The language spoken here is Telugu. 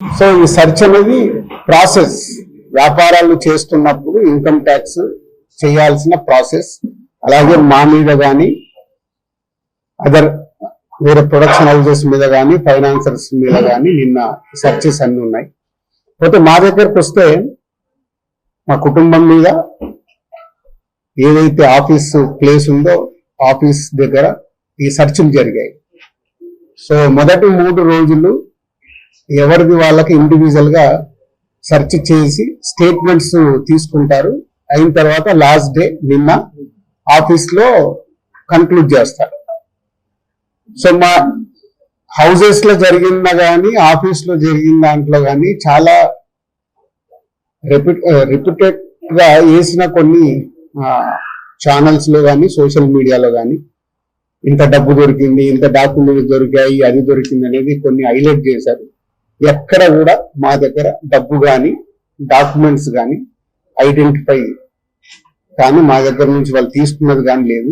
సో ఈ సెర్చ్ అనేది ప్రాసెస్. వ్యాపారాలు చేస్తున్నప్పుడు ఇన్కమ్ ట్యాక్స్ చేయాల్సిన ప్రాసెస్. అలాగే మా మీద కానీ అదర్ వేరే ప్రొడక్షన్ హౌజెస్ మీద కానీ ఫైనాన్సర్స్ మీద కానీ నిన్న సెర్చెస్ అన్ని ఉన్నాయి. పోతే మా దగ్గరకు వస్తే మా కుటుంబం మీద ఏదైతే ఆఫీస్ ప్లేస్ ఉందో ఆఫీస్ దగ్గర ఈ సెర్చ్లు జరిగాయి. సో మొదటి మూడు రోజులు ఎవరిది వాళ్ళకి ఇండివిజువల్గా సెర్చ్ చేసి స్టేట్మెంట్స్ తీసుకుంటారు. అయిన తర్వాత లాస్ట్ డే నిన్న ఆఫీస్లో కన్క్లూడ్ చేస్తారు. సో మా హౌసెస్లో జరిగిన కానీ ఆఫీస్లో జరిగిన దాంట్లో కానీ చాలా రిపీటెడ్ uh, గా వేసిన కొన్ని ఛానల్స్లో కానీ సోషల్ మీడియాలో కానీ ఇంత డబ్బు దొరికింది ఇంత డాక్యుమెంట్స్ దొరికాయి అది దొరికింది అనేది కొన్ని హైలైట్ చేశారు. ఎక్కడ కూడా మా దగ్గర డబ్బు కానీ డాక్యుమెంట్స్ కానీ ఐడెంటిఫై కానీ మా దగ్గర నుంచి వాళ్ళు తీసుకున్నది కానీ లేదు.